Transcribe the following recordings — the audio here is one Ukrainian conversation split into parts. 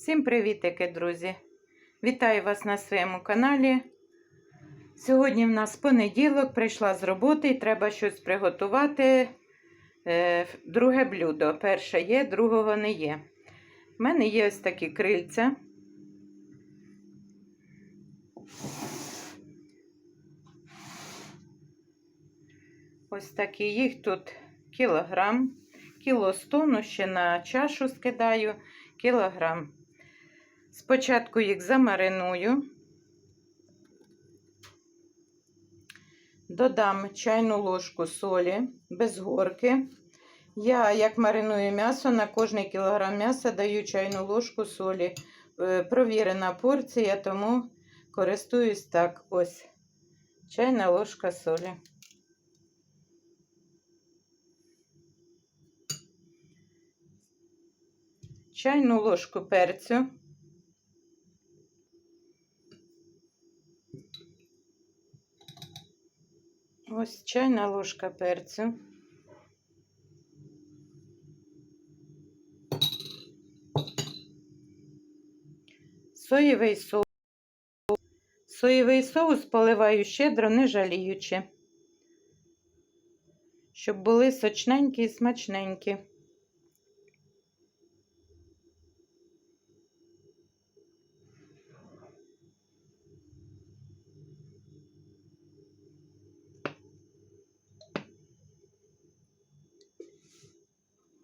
Всім привітики, друзі! Вітаю вас на своєму каналі. Сьогодні в нас понеділок, прийшла з роботи і треба щось приготувати. Е, друге блюдо. Перше є, другого не є. У мене є ось такі крильця. Ось такі їх тут кілограм, кіло сто, ну ще на чашу скидаю кілограм. Спочатку їх замариную, додам чайну ложку солі без горки. Я, як мариную м'ясо, на кожний кілограм м'яса даю чайну ложку солі. Е, Провірена порція, тому користуюсь так ось. Чайна ложка солі. Чайну ложку перцю. Ось чайна ложка перцю. Соєвий соус. Соєвий соус поливаю щедро, не жаліючи, щоб були сочненькі і смачненькі.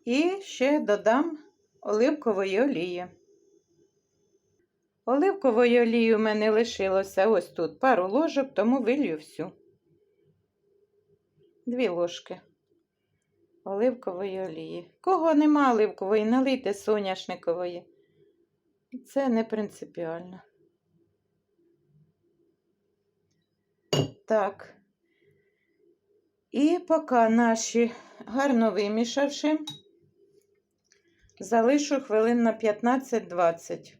І ще додам оливкової олії. Оливкової олії у мене лишилося ось тут пару ложок, тому вилью всю. Дві ложки оливкової олії. Кого нема оливкової, налийте соняшникової. Це не принципіально. Так. І поки наші гарно вимішавши, залишу хвилин на 15-20.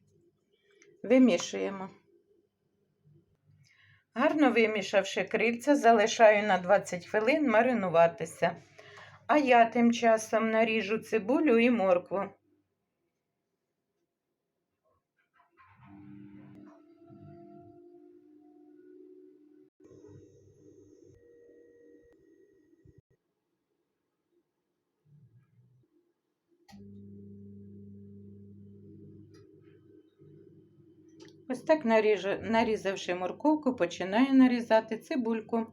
Вимішуємо. Гарно вимішавши крильця, залишаю на 20 хвилин маринуватися. А я тим часом наріжу цибулю і моркву. Ось так нарізавши морковку, починаю нарізати цибульку.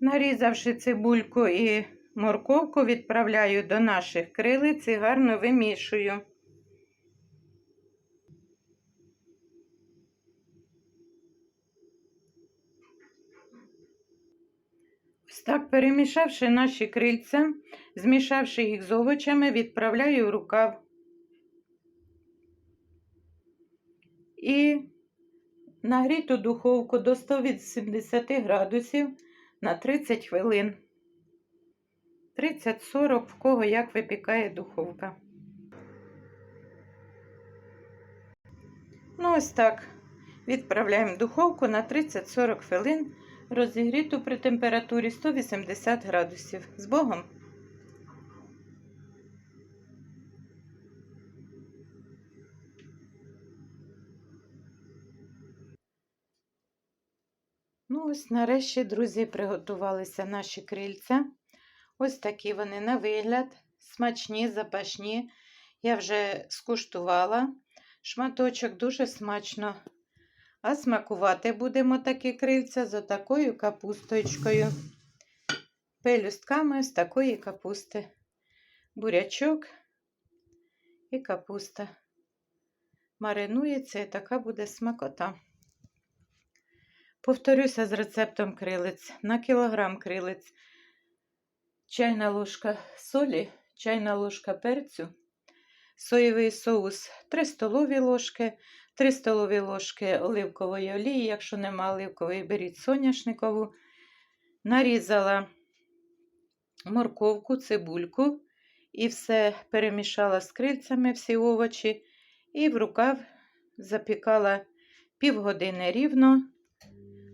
Нарізавши цибульку і морковку, відправляю до наших крилиць і гарно вимішую. Так, перемішавши наші крильця, змішавши їх з овочами, відправляю в рукав. І нагріту духовку до 180 градусів на 30 хвилин. 30-40, в кого як випікає духовка. Ну, ось так. Відправляємо духовку на 30-40 хвилин розігріту при температурі 180 градусів. З Богом! Ну, ось нарешті, друзі, приготувалися наші крильця. Ось такі вони на вигляд, смачні, запашні. Я вже скуштувала. Шматочок дуже смачно. А смакувати будемо такі крильця з отакою капусточкою. Пелюстками з такої капусти. Бурячок і капуста. Маринується і така буде смакота. Повторюся з рецептом крилиць. На кілограм крилиць. Чайна ложка солі, чайна ложка перцю, соєвий соус 3 столові ложки, 3 столові ложки оливкової олії, якщо нема оливкової, беріть соняшникову. Нарізала морковку, цибульку і все перемішала з крильцями всі овочі, і в рукав запікала півгодини рівно,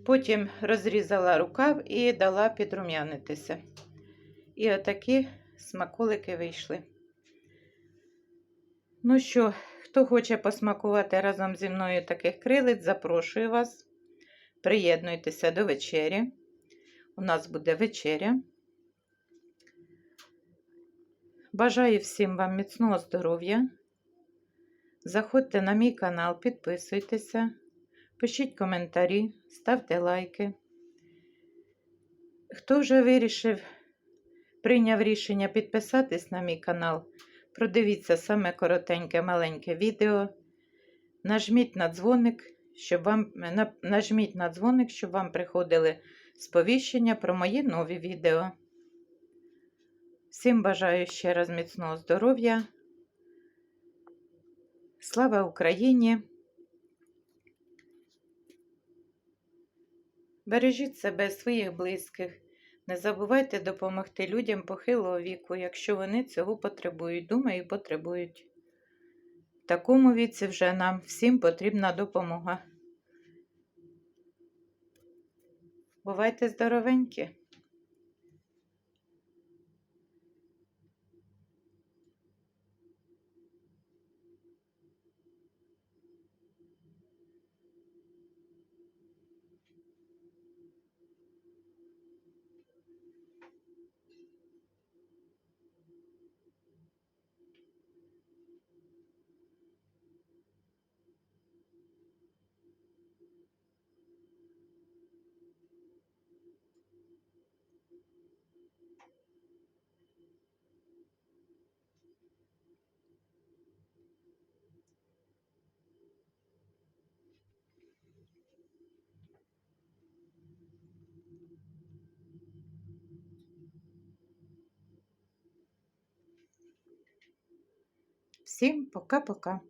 потім розрізала рукав і дала підрум'янитися. І отакі смаколики вийшли. Ну що, хто хоче посмакувати разом зі мною таких крилиць, запрошую вас. Приєднуйтеся до вечері. У нас буде вечеря. Бажаю всім вам міцного здоров'я. Заходьте на мій канал, підписуйтеся, пишіть коментарі, ставте лайки. Хто вже вирішив, прийняв рішення підписатись на мій канал, продивіться саме коротеньке маленьке відео. Нажміть на дзвоник, щоб вам на- нажміть на дзвоник, щоб вам приходили сповіщення про мої нові відео. Всім бажаю ще раз міцного здоров'я. Слава Україні! Бережіть себе своїх близьких. Не забувайте допомогти людям похилого віку, якщо вони цього потребують. Думаю, потребують. В такому віці вже нам всім потрібна допомога. Бувайте здоровенькі! Всім пока-пока!